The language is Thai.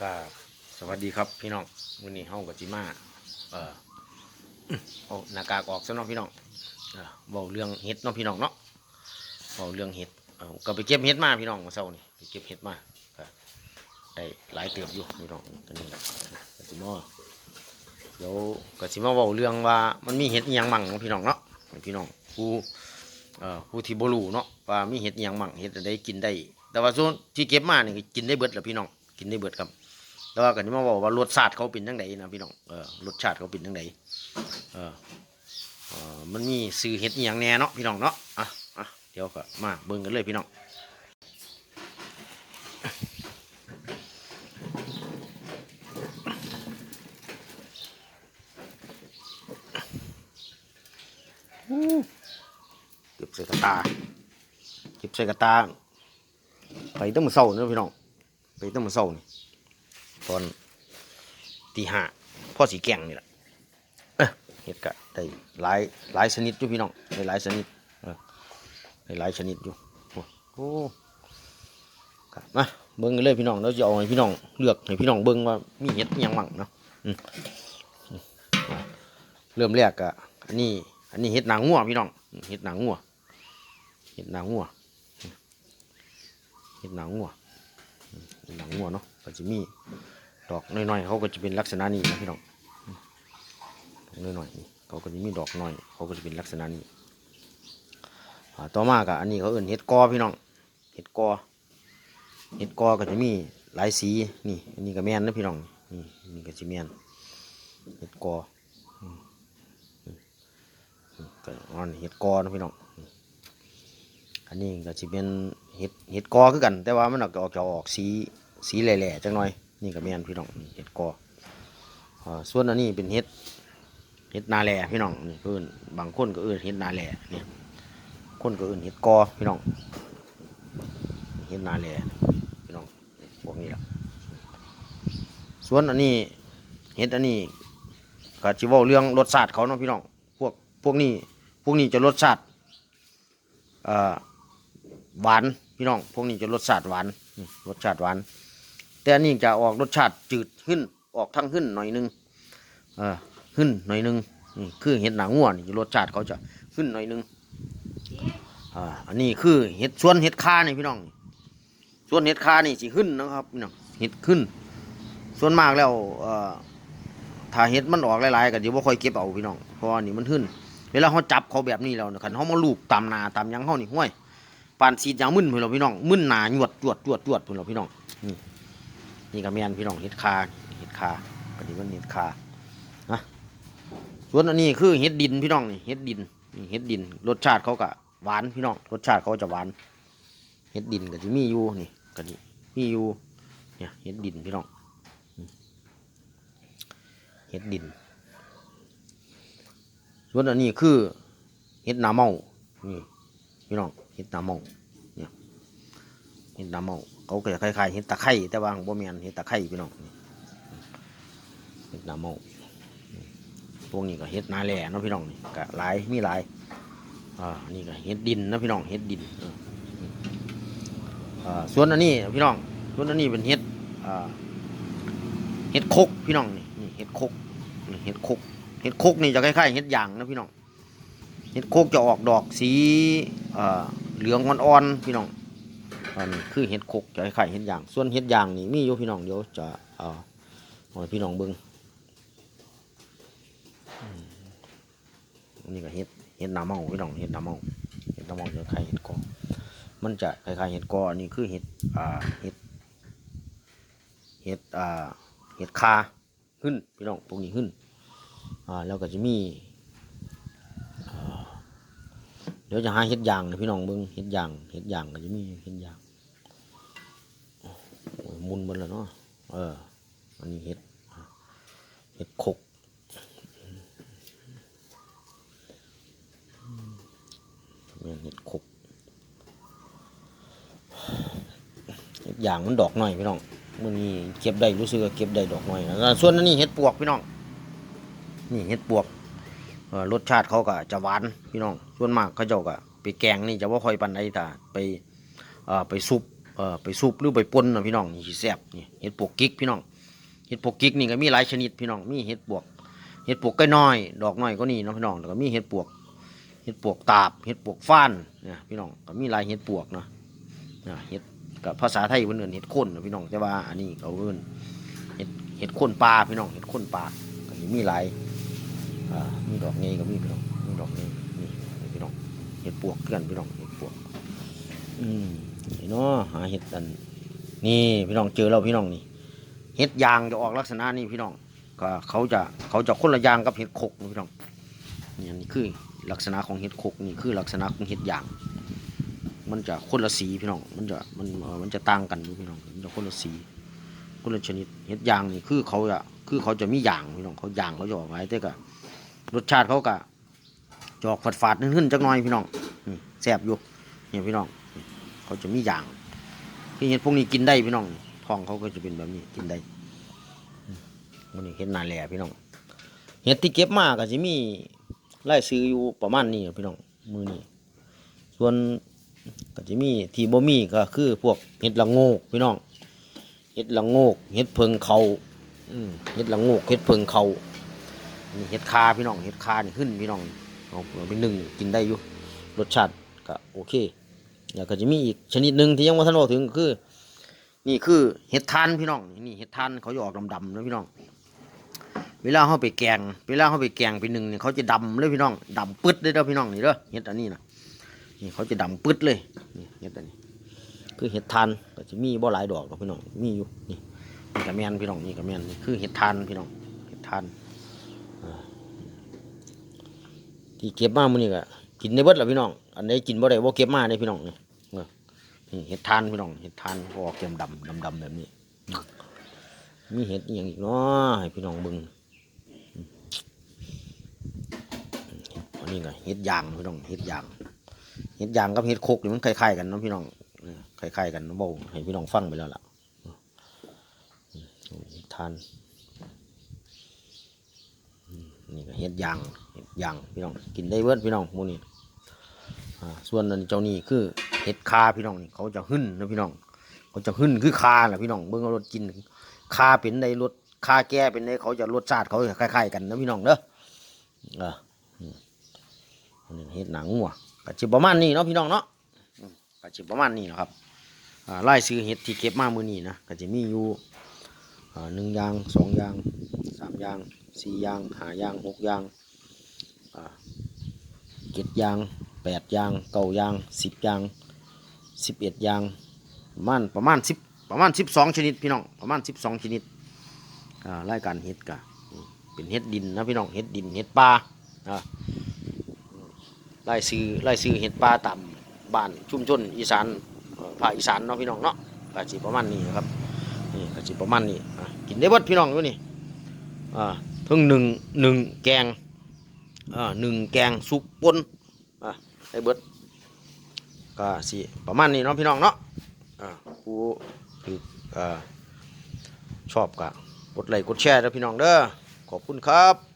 ก็สวัสดีครับพี่น้องวันนี้เฮากับจิมาเอ่อเอาหน้ากากออกซะเนาะพี่น้องเอ่อเว้าเรื่องเห็ดเนาะพี่น้องเนาะเว้าเรื่องเห็ดเออก็ไปเก็บเห็ดมาพี่น้องมาเช้านี่ไปเก็บเห็ดมาได้หลายเติบอยู่พี่น้องตัวนี้แหละก็สิมาเดี๋ยวก็สิมาเว้าเรื่องว่ามันมีเห็ดยังมั่งเนาะพี่น้องเนาะพี่น้องผู้เอ่อ ผู้ที่บ่รู้เนาะว่ามีเห็ดอีหยังมั่งเห็ดอะได้กินได้ แต่ว่าส่วนที่เก็บมานี่ก็กินได้เบิดแหละพี่น้องกินได้เบิดครับแต่ว่ากันที่มาบอกว่ารสชาติเขาเป็นจังไดนะพี่น้องเออรสชาติเขาเป็นจังไดเออเออมันมีซื้อเห็ดอย่างแน่เนาะพี่น้องเนาะอะอะเดี๋ยวก็มาเบิ่งกันเลยพี่น้องเก็บใส่กระตาเก็บใส่กระตา ไปตั้งมือเศร้านะพี่น้องไปตั้งมือเศร้านี่ตอนตีห้าพ่อสีแกงนี่แหละเห็ดกะได้หลายหลายชนิดอยู่พี่น้องได้หลายชนิดได้หลายชนิดอยู่โอ้มาเบิ้งกันเลยพี่น้องแล้วจะเอาให้พี่น้องเลือกให้พี่น้องเบิ้งว่ามีเห็ดยังมั่งเนาะเริ่มแรกกะอันนี้อันนี้เห็ดหนังงัวพี่น้องเห็ดหนังงัวเห็ดหนังงัวเห็ดหนังงัวเห็ดหนังงัวเนาะก็จะมีดอกน้อยๆเขาก็จะเป็นลักษณะนี้นะพี่น้องดอกน้อยๆนี่เขาก็จะมีดอกน้อย เขาก็จะเป็นลักษณะนี้ต่อมากะอันนี้เขาเอื่นเห็ดกอพี่น้องเห็ดกอเห็ดกอก็จะมีหลายสีนี่อันนี้ก็แมนนะพี่น้องนี่อันนี่ก็จะแมนเห็ดกอก็อ่อนเห็ดกอนะพี่น้อง นนี้ก็จะเป็นเห็ดเห็ดกอคือกัน แต่ว่ามันออกจะออกจะออกสีสีแหล่ๆจังหน่อย นี่ก็แม่นพี่น้องนี่เห็ดกออส่วนอันนี้เป็นเห็ดเห็ดนาแหล่พี่น้องนี่เอื่นบางคนก็เอื่นเห็ดนาแหล่เนี่ยคนก็เอื่นเห็ดกอพี่น้องเห็ดนาแหล่พี่น้องพวกนี้แหละส่วนอันนี้เห็ดอันนี้ก็จิว่าเรื่องรสชาติเขาเนาะพี่น้องพวกพวกนี้พวกนี้จะรสชาติอ่า หวานพี่น้องพวกนี้จะรสชาติหวานรสชาติหวาน แต่อันนี้จะออกรสชาติจืดขึ้นออกทั้งขึ้นหน่อยหนึงเออขึ้นหน่อยหนึงนี่คือเห็ดหนังงัวนรสชาติเขาจะขึ้นหน่อยหนึงอ่าอันนี้คือเห็ดส่วนเห็ดคานี่พี่น้องส่วนเห็ดคานี่สิขึ้นนะครับพี่น้องเห็ดขึ้น ส่วนมากแล้วเอ่อถ้าเห็ดมันออกหลายๆก็จะบ่ค่อยเก็บเอาพี่น้องเพราะว่านี่มันขึ้นเวลาเขาจับเขาแบบนี้แล้วคันเขามาลูบตามนาตามยังเขานี่ห้วย ปานสีดยางมึนพื่อนเราพี่น้องมึนหนาหยวดจวดจวดจวดพื่อนเราพี่น้องนี่ก็แม่นพี่น้องเห็ดคาเห็ดคาปฏิวัติเห็ดคานะส่วนอันนี้คือเห็ดดินพี่น้องนี่เห็ดดินนี่เห็ดดิน รสชาติเขาก็หวานพี่น้องรสชาติเขาจะหวานเห็ดดินก็จะมีอยู่นี่ก็นี่มีอยู่เนี่ยเห็ดดินพี่น้องเห็ดดินส่วนอันนี้คือเห็ดหนาเมานี่พี่น้อง เห็ดหนาเมาเนี่ยเห็ดหนาเมาเขาเก็จะคล้ายๆเห็ดตะไคร้แต่ว่าบ่แม่นเห็ดตะไคร้พี่น้องเห็ดหนาเมาพวกนี้ก็เห็ดนาแหล่เนาะพี่น้องนี่ก็หลายมีหลายอ่านี่ก็เห็ดดินนะพี่น้องเห็ดดินอ่าส่วนอันนี้พี่น้องส่วนอันนี้เป็นเห็ดอ่าเห็ดคกพี่น้องนี่นี่เห็ดคกเห็ดคกเห็ดคกนี่จะคล้ายๆเห็ดหยางนะพี่น้องเห็ดคกจะออกดอกสีอ่า เหลืองอ่อนๆพี่น้องอันนี้คือเห็ดขกจะไข่เห็ดยาง ส่วนเห็ดยางนี่มีอยู่พี่น้องเดี๋ยวจะเอาเอาให้พี่น้องเบิ้งนนี้ก็เห็ดเห็ดหนาเมาพี่น้องเห็ดหนาเมาเห็ดหนาเมาจะไข่เห็ดกอมันจะคล้ายๆเห็ดกออันนี้คือเห็ดอ่าเห็ดเห็ดอ่าเห็ดคาขึ้นพี่น้องพวกนี้ขึ้นอ่าแล้วก็จะมีอ่า เดี๋ยวจะหาเห็ดยางนะพี่น้องเบิ้งเห็ดยางเห็ดยางก็จะมีเห็ดยางมุนหมดแล้วเนาะเอออันนี้เห็ดเห็ดขกมีเห็ดขกเห็ดยางมันดอกหน่อยพี่น้องมันนี่เก็บได้รู้สึกว่าเก็บได้ดอกหน่อยนะส่วนอันนี้เห็ดปวกพี่น้องนี่เห็ดปวก รสชาติเขาก็จะหวานพี่น้องส่วนมากเขาเจ้าก็ไปแกงนี่จะว่าค่อยปันไดแต่ไปไปซุปไปซุปหรือไปป่นนะพี่น้องนี่สิแซ่บนี่เห็ดปวกกิ๊กพี่น้องเห็ดปวกกิ๊กนี่ก็มีหลายชนิดพี่น้องมีเห็ดปวกเห็ดปวกก้น้อย ดอกน้อยก็นี่นะพี่น้องแล้วก็มีเห็ดปวกเห็ดปวกตาบเห็ดปวกฟ้านเนี่ยพี่น้องก็มีหลายเห็ดปวกเนาะนะเห็ดกับภาษาไทยเพิ่นอิ้นเห็ดข้นนะพี่น้องแต่ว่าอันนี้เขาเอิ้นเห็ดเห็ดข้นปลาพี่น้องเห็ดข้นปลาก็มีหลาย อ่ามีดอกไงก็มีพี่น้องมีดอกไงนี่พี่น้องเห็ดปวกคือกันพี่น้องเห็ดปวก อืมนี่เนาะหาเห็ดอัน นี่พี่น้องเจอแล้วพี่น้องนี่เห็ดยางจะออกลักษณะนี้พี่น้องก็เขาจะเขาจะคนละยางกับเห็ดขกพี่น้องนี่นนี้คือลักษณะของเห็ดขกนี่คือลักษณะของเห็ดยาง มันจะคนละสีพี่น้อง มันจะมันเออมันจะต่างกันดูพี่น้องมันจะคนละสี คนละชนิดเห็ดยางนี่คือเขาจะคือเขาจะมียางพี่น้องเขายางเขาจะออกไว้แต่ก็ รสชาติเขาก็จอกฝาดๆขึ้นๆจักหน่อยพี่น้องนี่แซบอยู่เนี่ยพี่น้อง เขาจะมีอย่างที่เห็ดพวกนี้กินได้พี่น้องท้องเขาก็จะเป็นแบบนี้กินได้มันนี่เห็ดนาแหล่พี่น้องเห็ดที่เก็บมากก็จะมีไล่ซื้ออยู่ประมาณนี้พี่น้องมือนี้ส่วนก็จะมีที่บ่มีก็คือพวกเห็ดละโงกพี่น้องเห็ดละโงกเห็ดเพิงเขาเห็ดละโงกเห็ดเพิงเขา นี่เห็ดคาพี่น้องเห็ดคานี่ขึ้นพี่น้องเอาไปนึ่งกินได้อยู่รสชาติก็โอเคแล้วก็จะมีอีกชนิดหนึ่งที่ยังไม่ทันบอกถึงคือ นี่คือเห็ดทานพี่น้องนี่เห็ดทานเขาจะออกดำๆนะพี่น้อง เวลาเขาไปแกง เวลาเขาไปแกงไปหนึ่งเนี่ยเขาจะดำเลยพี่น้องดำปึ๊ดเลยเด้อพี่น้องนี่เด้อเห็ดอันนี้นะนี่เขาจะดำปึ๊ดเลยนี่เห็ดอันนี้ คือเห็ดทานก็จะมีบ่หลายดอกหรอกพี่น้องมีอยู่นี่นี่กระแมนพี่น้องนี่กระแมนนี่คือเห็ดทานพี่น้องเห็ดทานอ่า ที่เก็บมามื้อนี้ก็กินได้เบิดแหละพี่น้อง อันไหนกินบ่ได้บ่เก็บมาเด้พี่น้องนี่เนี่เห็ดทานพี่น้องเห็ดทานก็ออกเกมดำดำดำๆแบบนี้ มีเห็ดอหย่างอีกเนาะให้พี่น้องเบิ่งอันนี้ก็เห็ดยางพี่น้องเห็ดยางเห็ดยางกับเห็ดโคกนี่มันคล้ายๆกันเนาะพี่น้องคล้ายๆกันเบาให้พี่น้องฟังไปแล้วล่ะอืมเห็ดทานนี่ก็เห็ดยางเห็ด อย่างพี่น้องกินได้เบิดพี่น้องมูนี่ส่วนอันเจ้านี่คือเห็ดคาพี่น้องนี่เขาจะหึ่นนะพี่น้อง เขาจะหึ่นคือคาแหละพี่น้องเบิ่งเอารสกินคาเป็นในรสคาแก่เป็นในเขาจะรสชาติเขาจะคล้ายๆกันนะพี่น้องเด้อเอออืมอันนี้เห็ดหนังงัวกะจิประมาณนี้เนาะพี่น้องเนาะอืมกะจิประมาณนี้นะครับอ่าไล่ซื้อเห็ดที่เก็บมามือนี้นะก็จะมีอยู่อ่าหนึ่งย่างสองย่างสามย่างสี่ย่างห้าย่างหกย่าง เจ็ดยางแปดยางเก้ายางสิบยางสิบเอ็ดยางประมาณประมาณสิบประมาณสิบสองชนิดพี่น้องประมาณสิบสองชนิดอ่ารายการเห็ดกะเป็นเห็ดดินนะพี่น้องเห็ดดินเห็ดป่าอ่าไล่ซื้อไล่ซื้อเห็ดป่าตามบ้านชุมชนอีสานภาคอีสานเนาะพี่น้องเนาะกะสิประมาณนี้นะครับนี่กะสิประมาณนี้กินได้เบิดพี่น้องอยู่นี่อ่าเพิ่งหนึ่งหนึ่งแกง อ่าหนึ่งแกงซุปปนอ่าได้เบิดก็สิประมาณนี้เนาะพี่น้องเนาะอ่าผู้ถืออ่าชอบก็กดไลค์กดแชร์นะพี่น้องเด้อขอบคุณครับ